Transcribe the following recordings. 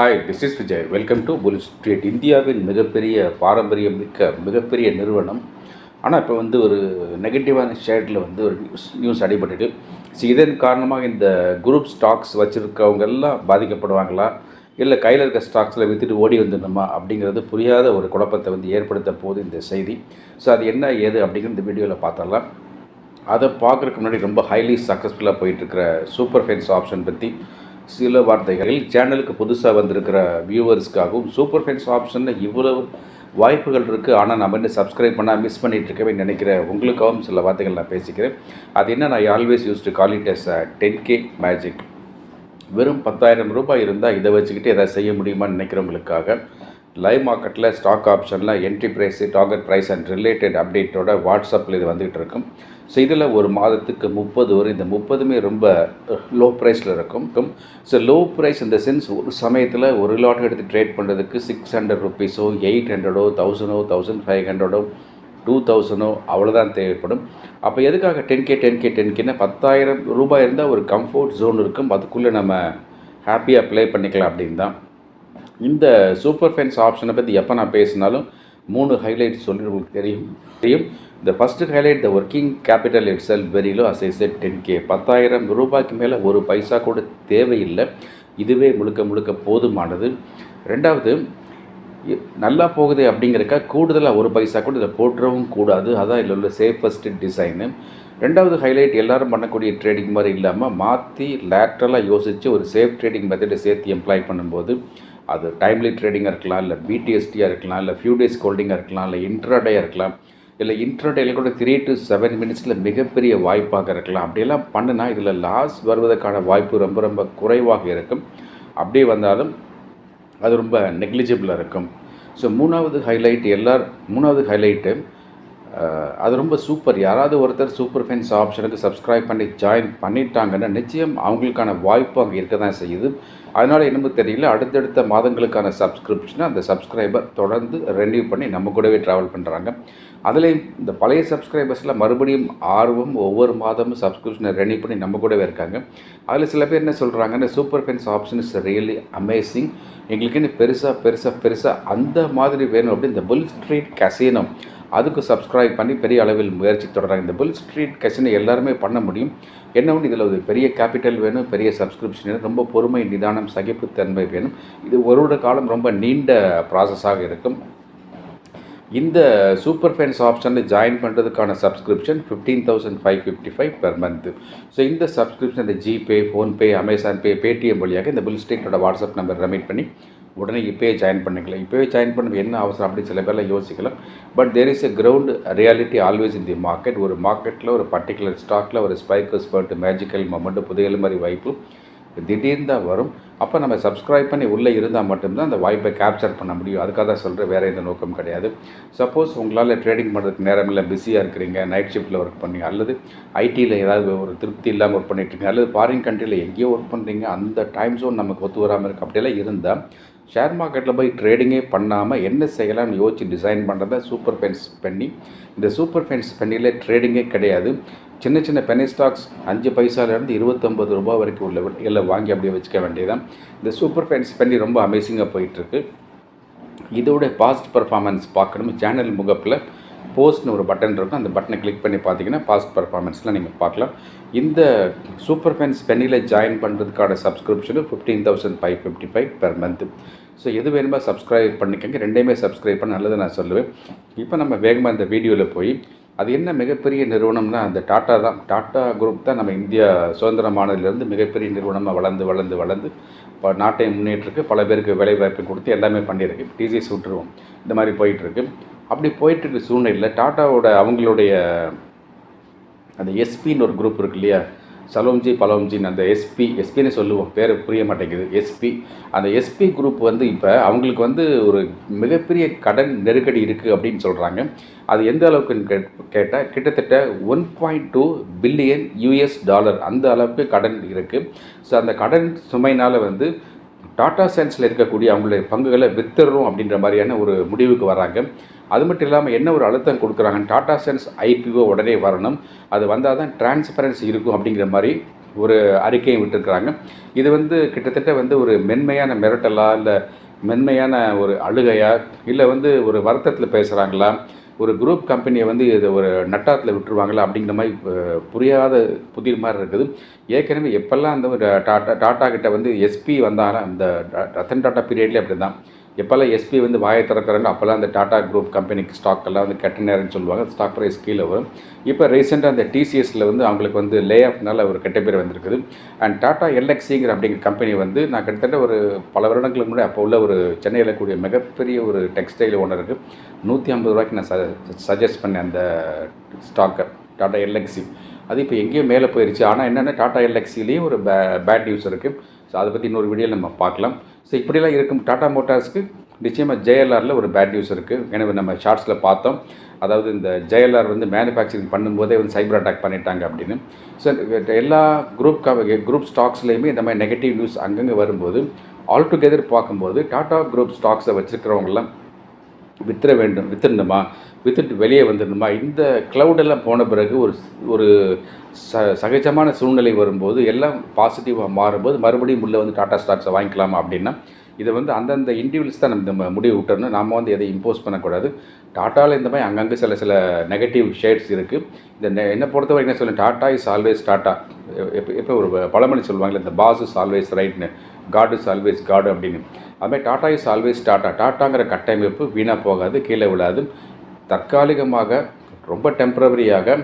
Hi this is Vijay welcome to bull street இந்தியாவின் மிகப்பெரிய பாரம்பரியம் மிக்க மிகப்பெரிய நிறுவனம். ஆனால் இப்போ வந்து ஒரு நெகட்டிவான ஷேடில் வந்து ஒரு நியூஸ் நியூஸ் அடிபட்டுட்டு. ஸோ இதன் காரணமாக இந்த குரூப் ஸ்டாக்ஸ் வச்சுருக்கவங்க எல்லாம் பாதிக்கப்படுவாங்களா? இல்லை கையில் இருக்க ஸ்டாக்ஸில் விற்றுட்டு ஓடி வந்துடணுமா? அப்படிங்கிறது புரியாத ஒரு குழப்பத்தை வந்து ஏற்படுத்த போது இந்த செய்தி. ஸோ அது என்ன ஏது அப்படிங்கிற இந்த வீடியோவில் பார்த்தரலாம் அதை பார்க்குறதுக்கு முன்னாடி ரொம்ப ஹைலி சக்ஸஸ்ஃபுல்லாக போயிட்டுருக்கிற சூப்பர் ஃபென்ஸ் ஆப்ஷன் பற்றி சில வார்த்தைகளில் சேனலுக்கு புதுசாக வந்திருக்கிற வியூவர்ஸ்க்காகவும் சூப்பர் ஃபேன்ஸ் ஆப்ஷனில் இவ்வளவு வாய்ப்புகள் இருக்குது ஆனால் நம்ம இன்னும் சப்ஸ்கிரைப் பண்ணால் மிஸ் பண்ணிட்டு இருக்கவே உங்களுக்காகவும் சில வார்த்தைகள் நான் பேசிக்கிறேன். அது என்ன நான் always use to call it as ten K magic வெறும் பத்தாயிரம் ரூபாய் இருந்தால் இதை வச்சுக்கிட்டு எதாவது செய்ய முடியுமான்னு நினைக்கிறவங்களுக்காக லைவ் மார்க்கெட்டில் ஸ்டாக் ஆப்ஷனில் entry price target price and related அப்டேட்டோட வாட்ஸ்அப்பில் இது வந்துகிட்டு இருக்கும். ஸோ இதில் ஒரு மாதத்துக்கு முப்பது வரும். இந்த முப்பதுமே ரொம்ப லோ ப்ரைஸில் இருக்கும். ஸோ லோ ப்ரைஸ் இந்த சென்ஸ் ஒரு சமயத்தில் ஒரு லாட் எடுத்து ட்ரேட் பண்ணுறதுக்கு சிக்ஸ் ஹண்ட்ரட் ருபீஸோ எயிட் ஹண்ட்ரடோ தௌசண்டோ தௌசண்ட் ஃபைவ் ஹண்ட்ரடோ டூ தௌசண்டோ அவ்வளோதான் தேவைப்படும். அப்போ எதுக்காக ten K ten K ten கேன்னா பத்தாயிரம் ரூபாய் இருந்தால் ஒரு கம்ஃபோர்ட் ஜோன் இருக்கும். அதுக்குள்ளே நம்ம ஹாப்பியாக ப்ளே பண்ணிக்கலாம் அப்படின்னு தான் இந்த சூப்பர் ஃபென்ஸ் ஆப்ஷனை பற்றி எப்போ நான் பேசினாலும் மூணு ஹைலைட் சொல்லி உங்களுக்கு தெரியும். தெரியும். இந்த first highlight the working capital it sell very low as ten K பத்தாயிரம் ரூபாய்க்கு மேலே ஒரு பைசா கூட தேவையில்லை. இதுவே முழுக்க முழுக்க போதுமானது. ரெண்டாவது நல்லா போகுது அப்படிங்கிறக்கா கூடுதலாக ஒரு பைசா கூட இதை போட்டுறவும் கூடாது. அதான் இதில் உள்ள சேஃபஸ்ட்டு டிசைனு ரெண்டாவது ஹைலைட் எல்லாரும் பண்ணக்கூடிய ட்ரேடிங் மாதிரி இல்லாமல் மாற்றி லேட்ரலாக யோசித்து ஒரு சேஃப் ட்ரேடிங் மெத்தடை சேர்த்து எம்ப்ளாய் பண்ணும்போது அது டைம்லி ட்ரேடிங்காக இருக்கலாம் இல்லை பிடிஎஸ்டியாக இருக்கலாம் இல்லை ஃபியூ டேஸ் ஹோல்டிங்காக இருக்கலாம் இல்லை இன்ட்ராடேயாக இருக்கலாம் இல்லை இன்ட்ராடேல கூட த்ரீ டு செவன் மினிட்ஸில் மிகப்பெரிய வாய்ப்பாக இருக்கலாம். அப்படியெல்லாம் பண்ணுனா இதில் லாஸ் வருவதற்கான வாய்ப்பு ரொம்ப ரொம்ப குறைவாக இருக்கும். அப்படியே வந்தாலும் அது ரொம்ப நெக்லிஜிபிளாக இருக்கும். ஸோ மூணாவது ஹைலைட் எல்லார் மூணாவது ஹைலைட்டு அது ரொம்ப சூப்பர் யாராவது ஒருத்தர் சூப்பர் ஃபென்ஸ் ஆப்ஷனுக்கு சப்ஸ்கிரைப் பண்ணி ஜாயின் பண்ணிட்டாங்கன்னா நிச்சயம் அவங்களுக்கான வாய்ப்பு அங்கே இருக்க தான் செய்யுது. அதனால் என்னமோ தெரியல அடுத்தடுத்த மாதங்களுக்கான சப்ஸ்கிரிப்ஷனை அந்த சப்ஸ்கிரைபர் தொடர்ந்து ரெனியூ பண்ணி நம்ம கூடவே ட்ராவல் பண்ணுறாங்க அதுலேயும் இந்த பழைய சப்ஸ்கிரைபர்ஸில் மறுபடியும் ஆர்வம் ஒவ்வொரு மாதமும் சப்ஸ்கிரிப்ஷனை ரெனியூ பண்ணி நம்ம கூடவே இருக்காங்க. அதில் சில பேர் என்ன சொல்கிறாங்கன்னா super fans option is really amazing எங்களுக்குன்னு பெருசாக பெருசாக பெருசாக அந்த மாதிரி வேணும் அப்படின்னு இந்த புல் ஸ்ட்ரீட் கசீனம் அதுக்கு சப்ஸ்கிரைப் பண்ணி பெரிய அளவில் முயற்சி தொடர்றாங்க இந்த புல் ஸ்ட்ரீட் கசினை எல்லாருமே பண்ண முடியும். என்ன ஒன்று இதில் ஒரு பெரிய கேபிட்டல் வேணும் பெரிய சப்ஸ்கிரிப்ஷன் வேணும் ரொம்ப பொறுமை நிதானம் சகிப்புத்தன்மை வேணும். இது ஒரு வருட காலம் ரொம்ப நீண்ட ப்ராசஸாக இருக்கும். இந்த சூப்பர் ஃபேன்ஸ் ஆப்ஷனில் ஜாயின் பண்ணுறதுக்கான subscription fifteen thousand five fifty five per month so இந்த சப்ஸ்கிரிப்ஷன் இந்த GPay PhonePe Amazon Pay Paytm வழியாக இந்த புல் ஸ்டேட்டோட வாட்ஸ்அப் நம்பர் ரமிட் பண்ணி உடனே இப்போயே ஜாயின் பண்ணிக்கலாம். இப்போவே ஜாயின் பண்ண என்ன அவசரம் அப்படின்னு சில பேர்லாம் யோசிக்கலாம். But there is a ground reality always in the market ஒரு மார்க்கெட்டில் ஒரு பர்டிகுலர் ஸ்டாக்கில் ஒரு ஸ்பைக்கர்ஸ் ஸ்பர்ட் மேஜிக்கல் மொமெண்ட் புதையல் மாதிரி வாய்ப்பு திடீர்னு தான் வரும். அப்போ நம்ம சப்ஸ்கிரைப் பண்ணி உள்ளே இருந்தால் மட்டும்தான் அந்த வாய்ப்பை கேப்சர் பண்ண முடியும். அதுக்காக தான் சொல்கிறேன் வேறு எந்த நோக்கம் கிடையாது. சப்போஸ் உங்களால் ட்ரேடிங் பண்ணுறதுக்கு நேரம் இல்லை பிஸியாக இருக்கிறீங்க நைட் ஷிஃப்ட்டில் ஒர்க் பண்ணீங்க அல்லது ஐடியில் ஏதாவது ஒரு திருப்தி இல்லாமல் ஒர்க் பண்ணிட்டுருக்கீங்க அல்லது ஃபாரின் கண்ட்ரியில் எங்கேயோ ஒர்க் பண்ணுறீங்க அந்த டைம் ஜோன் நமக்கு ஒத்து வராமல் இருக்குது அப்படியெல்லாம் இருந்தால் ஷேர் மார்க்கெட்டில் போய் ட்ரேடிங்கே பண்ணாமல் என்ன செய்யலாம்னு யோசிச்சு டிசைன் பண்ணுறத சூப்பர் பென்ஸ் பண்ணி இந்த சூப்பர் பென்ஸ் பண்ணியில் ட்ரேடிங்கே கிடையாது. சின்ன சின்ன பெனி ஸ்டாக்ஸ் அஞ்சு பைசாலேருந்து இருபத்தொம்பது ரூபா வரைக்கும் உள்ள எல்லாம் வாங்கி அப்படியே வச்சுக்க வேண்டியதான் இந்த சூப்பர் பென்ஸ் பண்ணி ரொம்ப அமேசிங்காக போயிட்டுருக்கு. இதோட பாஸ்ட் பர்ஃபார்மன்ஸ் பார்க்கணும். சேனல் முகப்பில் போஸ்ட்னு ஒரு பட்டன் இருக்கும். அந்த பட்டனை கிளிக் பண்ணி பார்த்தீங்கன்னா பாஸ்ட் பர்ஃபார்மன்ஸ்லாம் நீங்கள் பார்க்கலாம். இந்த சூப்பர் ஃபேன்ஸ் பெண்ணில் ஜாயின் பண்ணுறதுக்கான subscription fifteen thousand five fifty five per month so எது வேணுமோ சப்ஸ்கிரைப் பண்ணிக்கங்க. ரெண்டையுமே சப்ஸ்கிரைப் பண்ண நல்லது நான் சொல்லுவேன். இப்போ நம்ம வேகமாக இந்த வீடியோவில் போய் அது என்ன மிகப்பெரிய நிறுவனம்னா அந்த டாட்டா தான். டாட்டா குரூப் தான் நம்ம இந்தியா சுதந்திரமானதுலேருந்து மிகப்பெரிய நிறுவனமாக வளர்ந்து வளர்ந்து வளர்ந்து இப்போ நாட்டை முன்னேற்றிருக்கு பல பேருக்கு வேலை வாய்ப்பு கொடுத்து எல்லாமே பண்ணியிருக்கு. டிசிஎஸ் விட்டுருவோம். இந்த மாதிரி போயிட்டுருக்கு அப்படி போயிட்டுருக்க சூழ்நிலையில் டாட்டாவோட அவங்களுடைய அந்த எஸ்பின்னு ஒரு குரூப் இருக்கு இல்லையா? சலோம்ஜி பலோம்ஜின்னு அந்த எஸ்பி எஸ்பின்னு சொல்லுவோம். பேர் புரிய மாட்டேங்குது. எஸ்பி. அந்த எஸ்பி குரூப் வந்து இப்போ அவங்களுக்கு வந்து ஒரு மிகப்பெரிய கடன் நெருக்கடி இருக்குது அப்படின்னு சொல்கிறாங்க அது எந்த அளவுக்குன்னு கே கேட்டால் கிட்டத்தட்ட one point two billion US dollar அந்த அளவுக்கு கடன் இருக்குது ஸோ அந்த கடன் சுமைனால் வந்து டாடா சயின்ஸில் இருக்கக்கூடிய அவங்களுடைய பங்குகளை வித்துறோம் அப்படின்ற மாதிரியான ஒரு முடிவுக்கு வராங்க. அது மட்டும் இல்லாமல் என்ன ஒரு அழுத்தம் கொடுக்குறாங்க டாடா சயின்ஸ் ஐபிஓ உடனே வரணும். அது வந்தால் தான் டிரான்ஸ்பரன்சி இருக்கும் அப்படிங்கிற மாதிரி ஒரு அறிக்கையும் விட்டுருக்குறாங்க. இது வந்து கிட்டத்தட்ட வந்து ஒரு மென்மையான மிரட்டலா இல்லை மென்மையான ஒரு அழுகையா இல்லை வந்து ஒரு வருத்தத்தில் பேசுகிறாங்களா ஒரு குரூப் கம்பெனியை வந்து இதை ஒரு நட்டாத்தில் விட்டுருவாங்களா அப்படிங்கிற மாதிரி புரியாத புதிர் மாதிரி இருக்குது. ஏற்கனவே எப்போல்லாம் அந்த ஒரு டாட்டா டாட்டா கிட்ட வந்து எஸ்பி வந்தாலும் அந்த ரத்தன் டாட்டா பீரியட்லேயே அப்படி தான் எப்போல்லாம் எஸ்பி வந்து வாயை திறக்கிறாங்க அப்போல்லாம் அந்த டாடா குரூப் கம்பெனிக்கு ஸ்டாக் எல்லாம் வந்து கெட்ட நேரம்னு சொல்லுவாங்க ஸ்டாக் ப்ரைஸ் கீழே வரும். இப்போ ரீசெண்டாக அந்த டிசிஎஸில் வந்து அவங்களுக்கு வந்து லே ஆஃப்னால ஒரு கெட்ட பேர் வந்திருக்குது. அண்ட் டாடா எல்எக்ஸிங்கிற அப்படிங்கிற கம்பெனி வந்து நான் கிட்டத்தட்ட ஒரு பல வருடங்களுக்கு முன்னாடி அப்போ உள்ள ஒரு சென்னையில் கூடிய மிகப்பெரிய ஒரு டெக்ஸ்டைல் ஓனருக்கு நூற்றி ஐம்பது ரூபாய்க்கு நான் சஜஸ்ட் பண்ணேன் அந்த ஸ்டாக்கை டாடா எல்எக்ஸி அது இப்போ எங்கேயோ மேலே போயிருச்சு. ஆனால் என்னென்னா டாடா எல்எக்ஸிலேயும் ஒரு பே பேட் நியூஸ் இருக்குது ஸோ அதை பற்றி இன்னொரு வீடியோவில் நம்ம பார்க்கலாம். ஸோ இப்படிலாம் இருக்கும். டாடா மோட்டார்ஸ்க்கு நிச்சயமாக ஜேஎல்ஆரில் ஒரு பேட் நியூஸ் இருக்குது எனவே நம்ம ஷார்ட்ஸில் பார்த்தோம். அதாவது இந்த ஜேஎல்ஆர் வந்து மேனுஃபேக்சரிங் பண்ணும்போதே வந்து சைபர் அட்டாக் பண்ணிட்டாங்க அப்படின்னு. ஸோ எல்லா குரூப் குரூப் ஸ்டாக்ஸ்லேயுமே இந்த மாதிரி நெகட்டிவ் நியூஸ் அங்கங்கே வரும்போது ஆல் டுகெதர் பார்க்கும்போது டாடா குரூப் ஸ்டாக்ஸை வச்சுருக்கிறவங்களாம் வித்துற வேண்டும் வித்துடணுமா வித்துட்டு வெளியே வந்துடணுமா? இந்த க்ளவுடெல்லாம் போன பிறகு ஒரு ஒரு ச சகஜமான சூழ்நிலை வரும்போது எல்லாம் பாசிட்டிவாக மாறும்போது மறுபடியும் உள்ளே வந்து டாடா ஸ்டாக்ஸை வாங்கிக்கலாமா அப்படின்னா இதை வந்து அந்தந்த இண்டிவிஜுவல்ஸ் தான் நம்ம முடிவு விட்டுறணும். நம்ம வந்து எதை இம்போஸ் பண்ணக்கூடாது. டாட்டாவில் இந்த மாதிரி அங்கங்கே சில சில நெகட்டிவ் ஷேட்ஸ் இருக்குது இந்த என்ன என்னை பொறுத்த வரைக்கும் என்ன சொல்லுவேன் டாட்டா இஸ் ஆல்வேஸ் டாட்டா எப்போ எப்போ ஒரு பழமொழி சொல்லுவாங்கல்ல இந்த பாஸ் இஸ் ஆல்வேஸ் ரைட்னு காட் இஸ் ஆல்வேஸ் காட் அப்படின்னு. அதுமாதிரி டாட்டா இஸ் ஆல்வேஸ் டாட்டா. டாட்டாங்கிற கட்டமைப்பு வீணாக போகாது கீழே விழாது. தற்காலிகமாக ரொம்ப டெம்பரவரியாக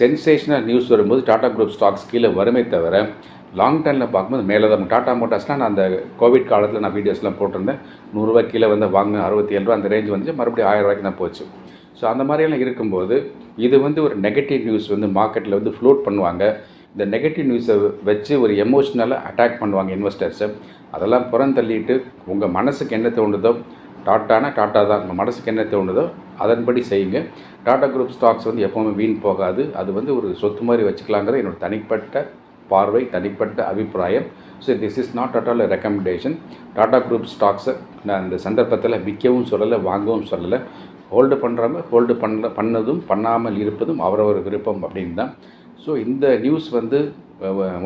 சென்சேஷனல் நியூஸ் வரும்போது டாடா குரூப் ஸ்டாக்ஸ் கீழே வருமே தவிர லாங் டேர்மில் பார்க்கும்போது மேலே தான். டாடா மோட்டார்ஸ்னால் நான் அந்த கோவிட் காலத்தில் நான் வீடியோஸ்லாம் போட்டிருந்தேன். நூறுரூவா கீழே வந்து வாங்க அறுபத்தி ஏழு ரூபா அந்த ரேஞ்ச் வந்துச்சு. மறுபடியும் ஆயிரம் ரூபாய்க்கு தான் போச்சு. ஸோ அந்த மாதிரியெல்லாம் இருக்கும்போது இது வந்து ஒரு நெகட்டிவ் நியூஸ் வந்து மார்க்கெட்டில் வந்து ஃப்ளோட் பண்ணுவாங்க. இந்த நெகட்டிவ் நியூஸை வச்சு ஒரு எமோஷ்னலாக அட்டாக் பண்ணுவாங்க இன்வெஸ்டர்ஸை அதெல்லாம் புறந்தள்ளிட்டு உங்கள் மனசுக்கு என்ன தோணுதோ டாட்டானா டாட்டா தான். உங்கள் மனசுக்கு என்ன தோணுதோ அதன்படி செய்யுங்க. டாட்டா குரூப் ஸ்டாக்ஸ் வந்து எப்போவுமே வீண் போகாது. அது வந்து ஒரு சொத்து மாதிரி வச்சுக்கலாங்கிறது என்னோட தனிப்பட்ட பார்வை தனிப்பட்ட அபிப்பிராயம். So this is not at all recommendation Tata group ஸ்டாக்ஸை நான் இந்த சந்தர்ப்பத்தில் விற்கவும் சொல்லலை வாங்கவும் சொல்லலை. ஹோல்டு பண்ணுறவங்க ஹோல்டு பண்ண பண்ணதும் பண்ணாமல் இருப்பதும் அவரவர் விருப்பம் அப்படின்னு தான் ஸோ இந்த நியூஸ் வந்து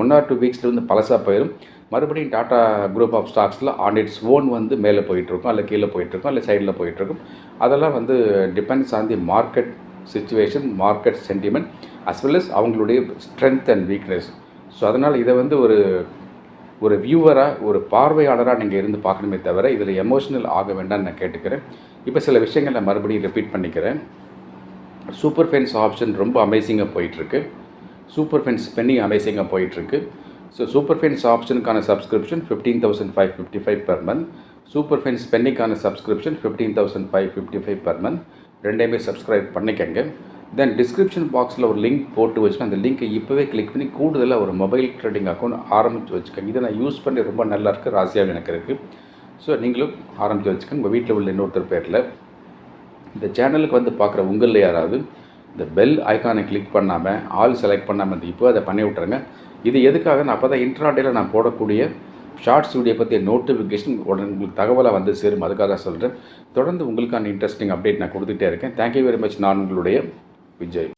ஒன் ஆர் டூ வீக்ஸில் வந்து பழசாக போயிடும் மறுபடியும் டாட்டா குரூப் ஆஃப் ஸ்டாக்ஸில் ஆன் இட்ஸ் ஓன் வந்து மேலே போயிட்டுருக்கும் அல்ல கீழே போயிட்டுருக்கும் அல்ல சைடில் போயிட்டுருக்கும். அதெல்லாம் வந்து depends on the market situation market sentiment as well as அவங்களுடைய ஸ்ட்ரென்த் அண்ட் வீக்னஸ் ஸோ அதனால் இதை வந்து ஒரு ஒரு வியூவராக ஒரு பார்வையாளராக நீங்கள் இருந்து பார்க்கணுமே தவிர இதில் எமோஷனல் ஆக வேண்டாம்னு நான் கேட்டுக்கிறேன். இப்போ சில விஷயங்களை மறுபடியும் ரிப்பீட் பண்ணிக்கிறேன். சூப்பர் ஃபென்ஸ் ஆப்ஷன் ரொம்ப அமேசிங்காக போயிட்டுருக்கு. சூப்பர் ஃபென்ஸ் பென்னி அமேசிங்காக போயிட்டுருக்கு. So super fans ஆப்ஷனுக்கான subscription fifteen thousand five fifty five per month super fans பென்னிக்கான subscription fifteen thousand five fifty five per month ரெண்டையுமே சப்ஸ்கிரைப் பண்ணிக்கங்க. தென் டிஸ்கிரிப்ஷன் பாக்ஸில் ஒரு link போட்டு வச்சுக்கோங்க. அந்த லிங்க்கை இப்போவே கிளிக் பண்ணி கூடுதலாக ஒரு மொபைல் ட்ரேடிங் அக்கௌண்ட் ஆரம்பித்து வச்சுக்கோங்க. இதை நான் யூஸ் பண்ணி ரொம்ப நல்லா இருக்குது ராசியாக எனக்கு இருக்குது ஸோ நீங்களும் ஆரம்பித்து வச்சுக்கோங்க. உங்கள் வீட்டில் உள்ள இன்னொருத்தர் பேரில். இந்த சேனலுக்கு வந்து பார்க்குற உங்களில் யாராவது இந்த பெல் ஐக்கானை கிளிக் பண்ணாமல் ஆல் செலக்ட் பண்ணாமல் இந்த இப்போ அதை பண்ணி விட்ருங்க இது எதுக்காக? நான் அப்போ தான் இன்ட்ராடேல நான் போடக்கூடிய ஷார்ட்ஸ் வீடியோ பற்றிய நோட்டிஃபிகேஷன் உடனே உங்களுக்கு தகவலாக வந்து சேரும். அதுக்காக சொல்கிறேன் தொடர்ந்து உங்களுக்கான இன்ட்ரெஸ்டிங் அப்டேட் நான் கொடுத்துட்டே இருக்கேன். தேங்க்யூ வெரி மச் நான் உங்களுடைய விஜய்.